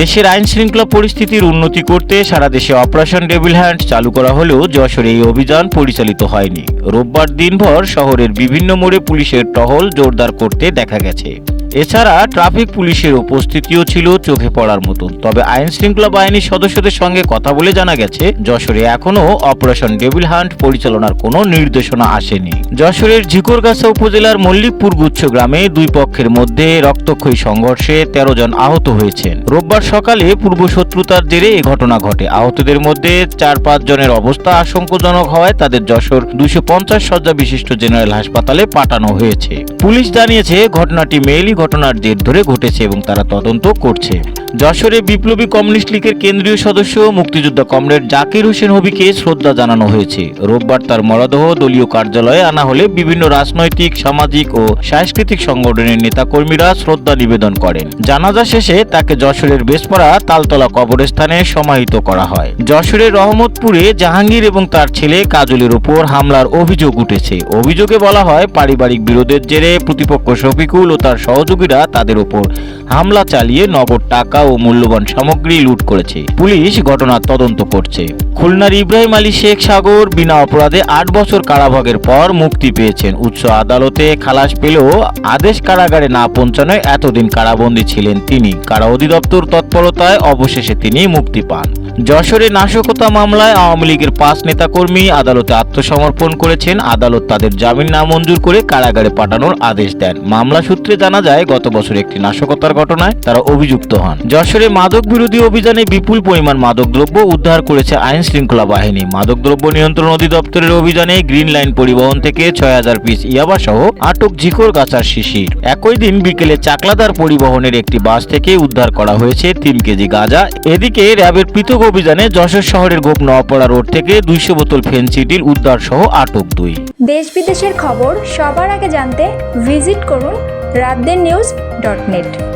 দেশের আইন শৃঙ্খলা পরিস্থিতির উন্নতি করতে সারা দেশে অপারেশন ডেভিল হ্যান্ড চালু করা হলেও যশোরে এই অভিযান পরিচালিত হয়নি। রোববার দিনভর শহরের বিভিন্ন মোড়ে পুলিশের টহল জোরদার করতে দেখা গেছে। এছাড়া ট্রাফিক পুলিশের উপস্থিতিও ছিল চোখে পড়ার মতন। তবে আইন শৃঙ্খলা বাহিনীর সদস্যদের সঙ্গে কথা বলে জানা গেছে, যশোরে এখনও অপারেশন ডেভিল হান্ট পরিচালনার কোনো নির্দেশনা আসেনি। যশোরের ঝিকরগাছা উপজেলার মল্লিকপুর গুচ্ছ গ্রামে দুই পক্ষের মধ্যে রক্তক্ষয়ী সংঘর্ষে তেরো জন আহত হয়েছেন। রোববার সকালে পূর্ব শত্রুতার জেরে এ ঘটনা ঘটে। আহতদের মধ্যে চার পাঁচ জনের অবস্থা আশঙ্কাজনক হওয়ায় তাদের যশোর দুইশো পঞ্চাশ শয্যা বিশিষ্ট জেনারেল হাসপাতালে পাঠানো হয়েছে। পুলিশ জানিয়েছে, ঘটনাটি মেইলি ঘটনার জের ধরে ঘটেছে এবং তারা তদন্ত করছে। যশোরে বিপ্লবী কমিউনিস্ট লীগের কেন্দ্রীয় সদস্য মুক্তিযোদ্ধা কমরেড জাকির হোসেন হবিকে শ্রদ্ধা জানানো হয়েছে। রোববার তার মরদেহ দলীয় কার্যালয়ে আনা হলে বিভিন্ন রাজনৈতিক, সামাজিক ও সাংস্কৃতিক সংগঠনের নেতাকর্মীরা শ্রদ্ধা নিবেদন করেন। জানাজা শেষে তাকে যশোরের বেসপরা তালতলা কবরস্থানে সমাহিত করা হয়। যশোরের রহমতপুরে জাহাঙ্গীর এবং তার ছেলে কাজলের উপর হামলার অভিযোগ উঠেছে। অভিযোগে বলা হয়, পারিবারিক বিরোধের জেরে প্রতিপক্ষ শফিকুল ও তার সহযোগীরা তাদের উপর হামলা চালিয়ে নগদ টাকা ও মূল্যবান সামগ্রী লুট করেছে। পুলিশ ঘটনার তদন্ত করছে। খুলনার ইব্রাহিম আলী শেখ সাগর বিনা অপরাধে আট বছর কারাভোগের পর মুক্তি পেয়েছেন। উচ্চ আদালতে খালাস পেলেও আদেশ কারাগারে না পৌঁছানোয় এতদিন কারাবন্দী ছিলেন তিনি। কারা অধিদপ্তর তৎপরতায় অবশেষে তিনি মুক্তি পান। যশোরে নাশকতা মামলায় আওয়ামী লীগের পাঁচ নেতাকর্মী আদালতে আত্মসমর্পণ করেছেন। আদালত তাদের জামিন নামঞ্জুর করে কারাগারে পাঠানোর আদেশ দেন। মামলা সূত্রে জানা যায় গত বছর একটি নাশকতার ঘটনায় তারা অভিযুক্ত হন। যশোরে মাদক বিরোধী অভিযানে বিপুল পরিমাণ মাদকদ্রব্য উদ্ধার করেছে আইন শৃঙ্খলা বাহিনী। মাদকদ্রব্য নিয়ন্ত্রণ অধিদপ্তরের অভিযানে গ্রিন লাইন পরিবহন থেকে ছয় হাজার পিস ইয়াবা সহ আটক ঝিকর গাছার শিশির। একই দিন বিকেলে চাকলাদার পরিবহনের একটি বাস থেকে উদ্ধার করা হয়েছে তিন কেজি গাঁজা। এদিকে র্যাবের পৃথক অভিযানে যশোর শহরের গোপ নওয়াপাড়া রোড থেকে দুইশো বোতল ফেন্সিডিল উদ্ধার সহ আটক দুই। দেশ বিদেশের খবর সবার আগে জানতে ভিজিট করুন রাতদের newsnet